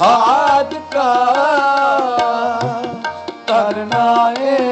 ਸਾਧ ਕਾ ਕਰਨਾ ਇਹੋ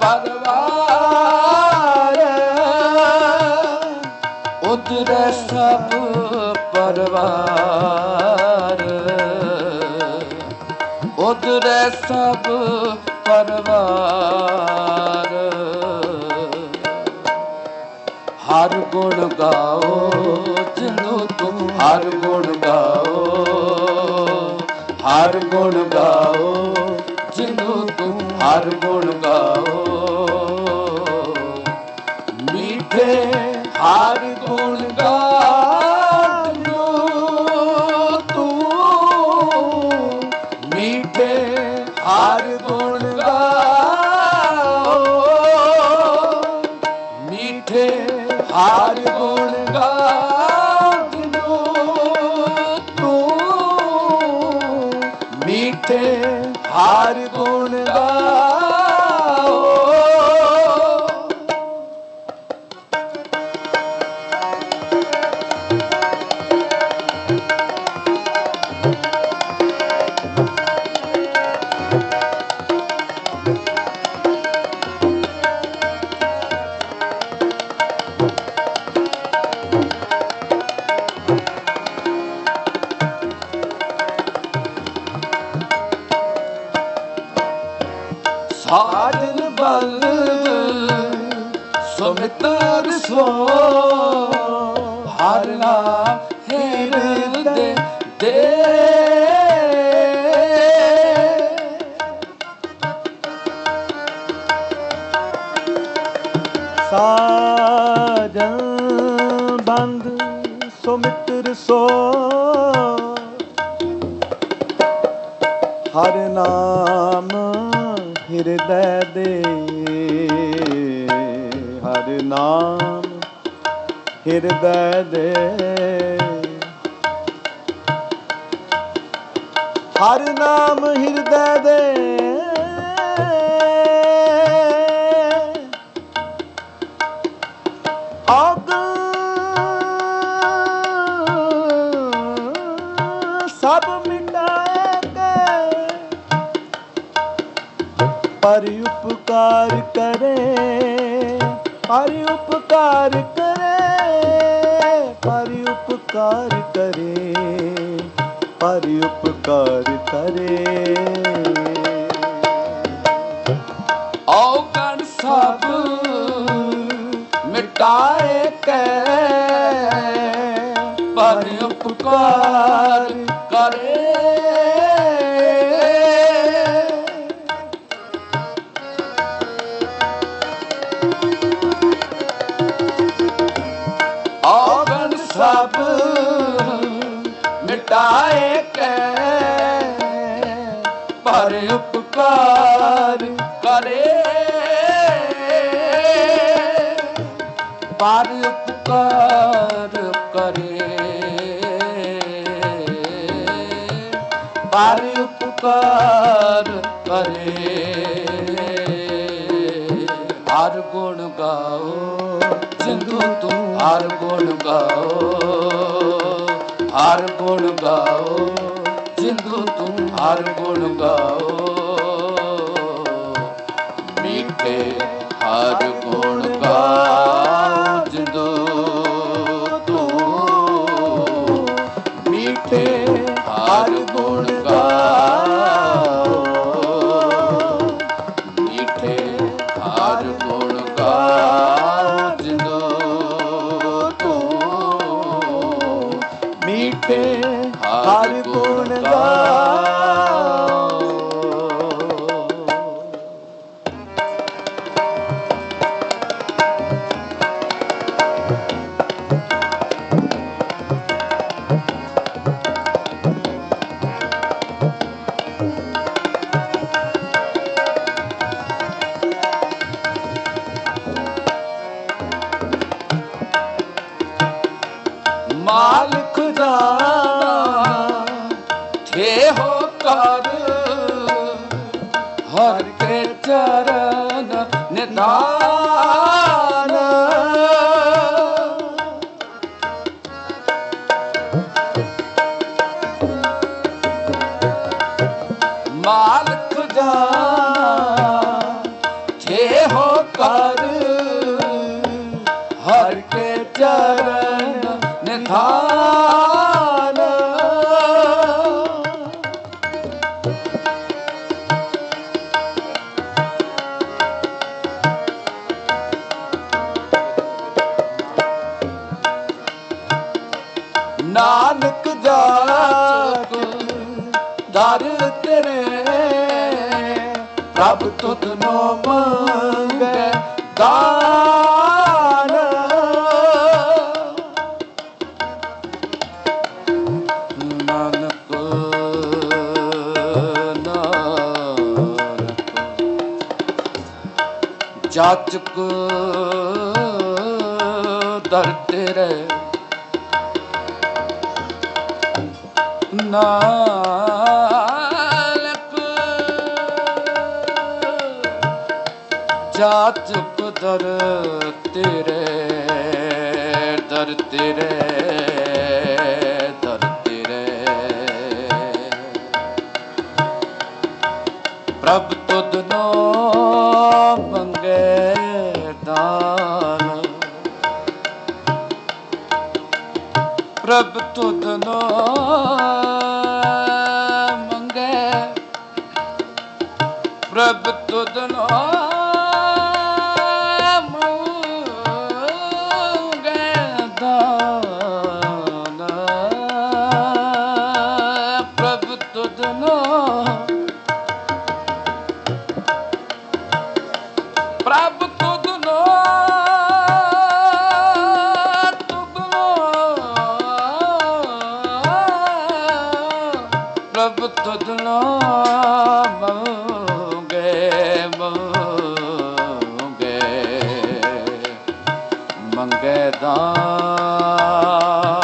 ਪਰਵਾਰ। ਉਦਰੇ ਸਭ ਪਰਵਾਰ। ਉਦਰੇ ਸਭ ਪਰਵਾਰ। ਹਰ ਗੁਣ ਗਾਓ ਜਿਨੂੰ ਤੁਮ ਹਰ ਗੁਣ ਗਾਓ, ਹਰ ਗੁਣ ਗਾਓ। ਗੁਣ ਸਾਜਨ ਬੰਦ ਸੁਮਿਤਰ ਸੋ। ਹਰ ਨਾਮ ਹਿਰਦੈ ਦੇ। ਹਰ ਨਾਮ ਹਿਰਦੈ ਦੇ। ਹਰ ਨਾਮ ਹਿਰਦੈ ਦੇ। ਅਗ ਸਭ ਮਿਟਾਏਗੇ ਪਰ ਉਪਕਾਰ ਕਰੇ ਪਰ ਉਪਕਾਰ ਕਰੇ ਪਰ ਉਪਕਾਰ ਕਰੇ ਪਰ ਉਪਕਾਰ ਕਰੇ। ਹਰ ਗੁਣ ਗਾਓ ਜਿੰਦੂ ਤੂੰ ਹਰ ਗੁਣ ਗਾਓ, ਹਰ ਗੁਣ ਗਾਓ ਜਿੰਦੂ ਤੂੰ ਹਰ ਗੁਣ ਗਾਓ। ਮਿੱਠੇ ਹਰ ਗੁਣ ਗਾਓ। ਮਿੱਠੇ ਹਰ ਗੁਣ ਗਾਓ ਹਰ ਕੇ ਚਰਨ ਨਿਧਾਨ ਨਾਨਕ ਜਾਚ ਦਰ ਤੇਰੇ। ਪ੍ਰਭ ਤੁਧ ਨੋ ਮੰਗੈ ਦਾਨ। ਨਾਨਕ ਨਾਨਕ। ਜਾਚਕ ਨਾਨਕ ਜਾਚਕ ਦਰ ਤੇਰੇ ਦਰ ਤੇਰੇ ਦਰ ਤੇਰੇ। ਪ੍ਰਭ ਪ੍ਰਭ ਤੁਧ ਨੋ ਮੰਗੇ। ਪ੍ਰਭ ਤੁਧ ਮੰਗੇ ਦਾਨ।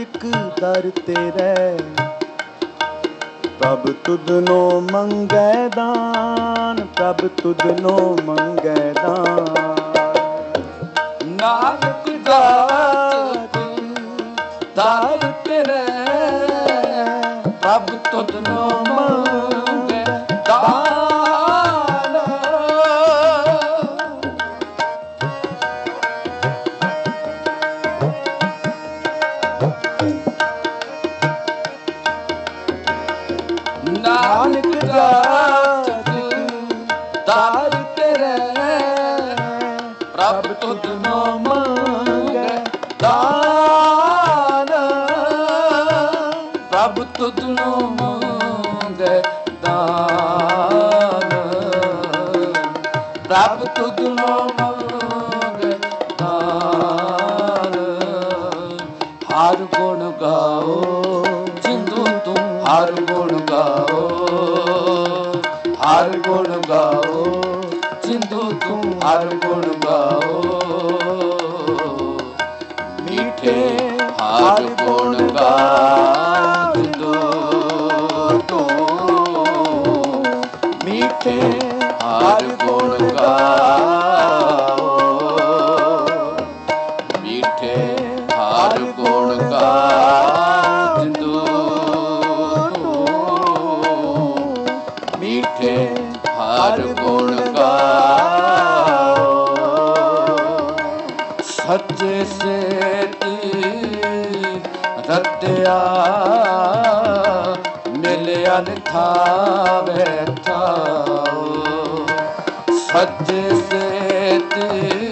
ਜਾਚਕ ਦਰ ਤੇਰੇ। ਪ੍ਰਭ ਤੁਧ ਨੋ ਮੰਗੈ ਦਾਨ, ਪ੍ਰਭ ਤੁਧ ਨੋ ਮੰਗੈ ਦਾਨ। ਨਾਨਕ ਜਾਤ, ਦਰ ਤੇਰੇ। ਪ੍ਰਭ ਤੁਧ ਮੰਗੈ ਪ੍ਰਭ ਤੁਧ ਨੋ ਮਿੱਠੇ ਹਰ ਗੁਣ ਗਾ ਮਿਲਿਆ ਨਿਥਾਵੇ ਥਾਓ ਸੱਚੇ ਸੇਤੀ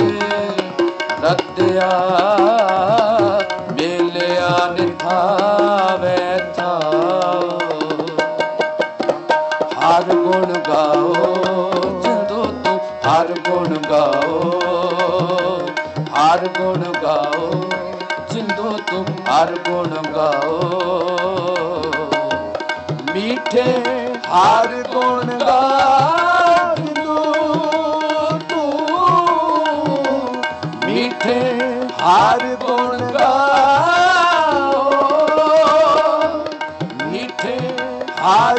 ਹਰ ਗੁਣ ਗਾ ਜਿੰਦੂ ਤੂੰ ਮਿੱਠੇ ਹਰ ਗੁਣ ਗਾਓ ਮਿੱਠੇ ਹਰ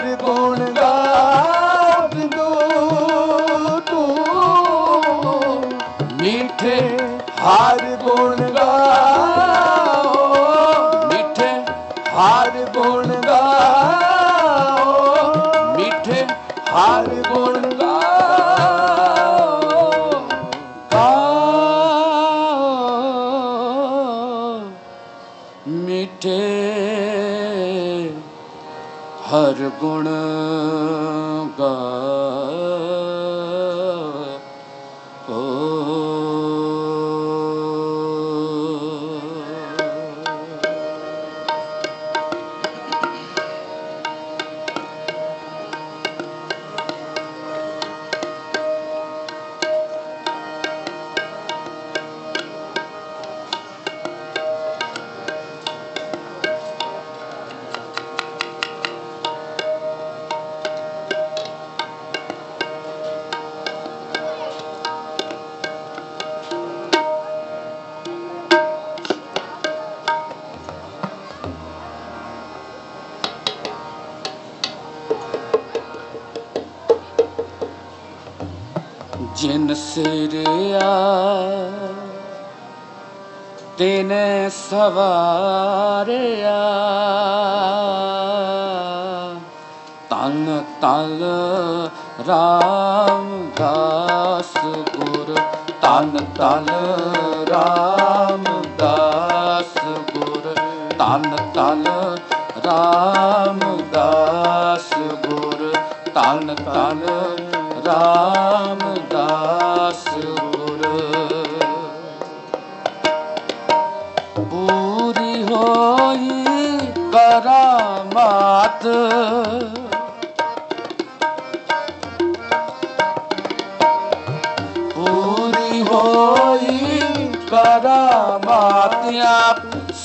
ਮਿੱਠੇ ਹਰ ਗੁਣ ਗਾ ਜਿਨ ਸਿਰਿਆ ਸਵਾਰਿਆ ਤਨ ਤਲ ਰਾਮਦਾਸ ਗੁਰ। ਤਨ ਤਲ ਰਾਮਦਾਸ ਗੁਰ। ਤਨ ਤਲ ਰਾਮਦਾਸ ਗੁਰ। ਤਨ ਤਨ ਰਾਮਦਾਸ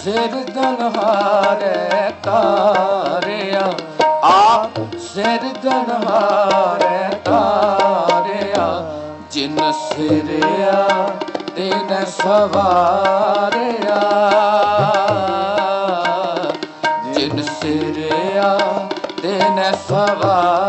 ਆਪ ਸਿਰਜਣਹਾਰੇ ਤਾਰਿਆ। ਆਪ ਸਿਰਜਣਹਾਰੇ ਤਾਰਿਆ। ਜਿਨ ਸਿਰਿਆ ਤਿਨ ਸਵਾਰਿਆ। ਜਿਨ ਸਿਰਿਆ ਤਿਨ ਸਵਾਰਿਆ।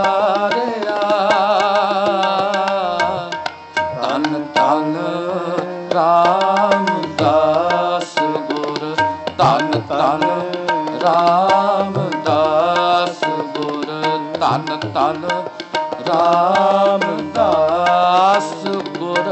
ਰਾਮਦਾਸ ਗੁਰ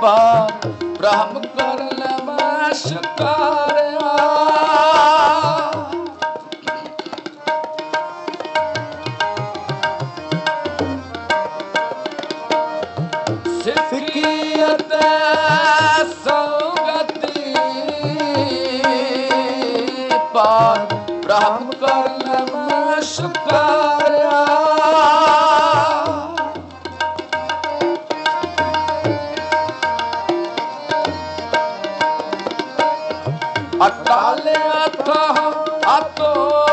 ਪਾ ਬ੍ਰਹਮ ਕਰ ਲਵੈ ਸ਼ਿਕਾਰਿਆ あと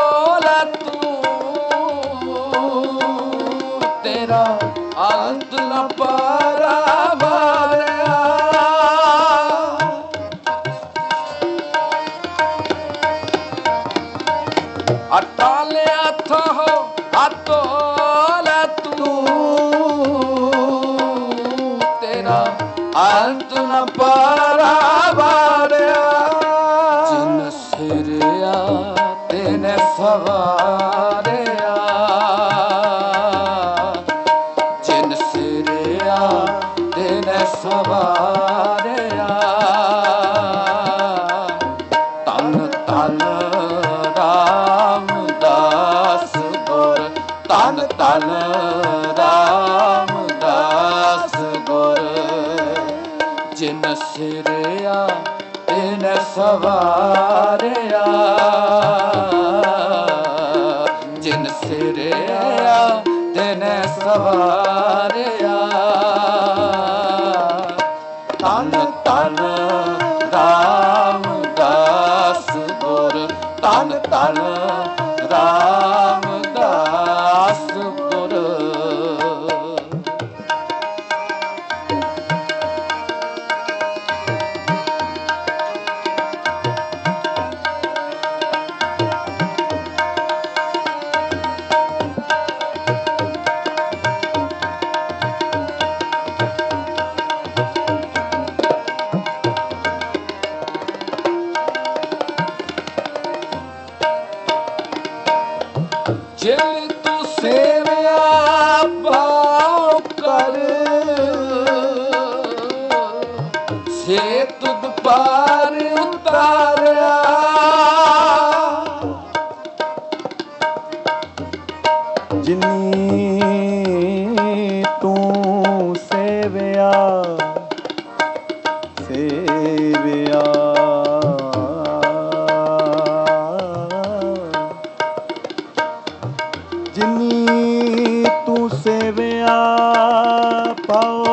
সবা ਧਨ ਰਾਮਦਾਸ ਗੁਰ ਧਨ ਧਨ ਰਾਮ ਜੇ ਤੂੰ ਸੇਵਿਆ ਭਾਉ ਕਰ ਸੇ ਤੁਧ ਪਾ pa